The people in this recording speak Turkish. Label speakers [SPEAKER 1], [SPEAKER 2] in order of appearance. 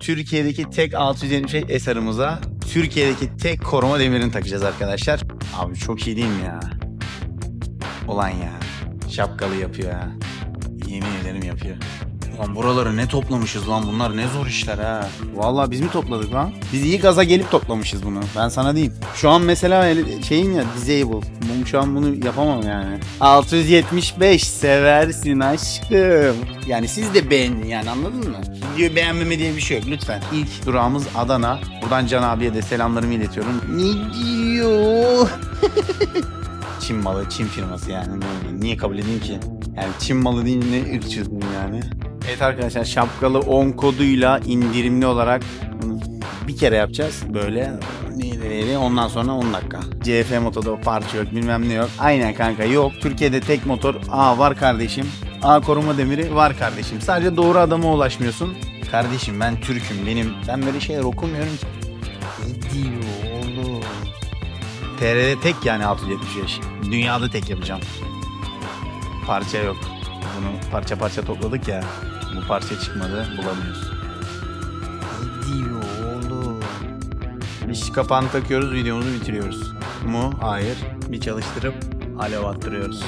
[SPEAKER 1] Türkiye'deki tek 675 eserimize Türkiye'deki tek koruma demirini takacağız arkadaşlar. Abi çok iyi değil mi ya? Ulan ya. Şapkalı yapıyor ha. Yemin ederim yapıyor. Lan buraları ne toplamışız lan bunlar ne zor işler ha. Vallahi biz mi topladık lan? Biz iyi gaza gelip toplamışız bunu. Ben sana diyeyim. Şu an mesela ele- şeyim ya disable. Ben şu an bunu yapamam yani. 675 seversin aşkım. Yani siz de beğenin yani anladın mı? Videoyu beğenmeme diye bir şey yok lütfen. İlk durağımız Adana. Buradan Can abiye de selamlarımı iletiyorum. Ne diyor? Çin malı, Çin firması yani. Niye kabul edeyim ki? Yani Çin malı deyince ne ırkçılık bu yani. Evet arkadaşlar şapkalı 10 koduyla indirimli olarak bir kere yapacağız. Böyle ondan sonra 10 dakika. CF motoda parça yok bilmem ne yok. Aynen kanka yok. Türkiye'de tek motor A var kardeşim. A koruma demiri var kardeşim. Sadece doğru adama ulaşmıyorsun. Kardeşim ben Türk'üm benim. Ben böyle şeyler okumuyorum ki. Ne diyor oğlum? TR'de tek yani 675. Dünyada tek yapacağım. Parça yok. Bunu parça parça topladık ya. Bu parça çıkmadı bulamıyoruz. Ne diyor oğlum? Biz kapağını takıyoruz videomuzu bitiriyoruz. Mu? Hayır. Bir çalıştırıp alev attırıyoruz.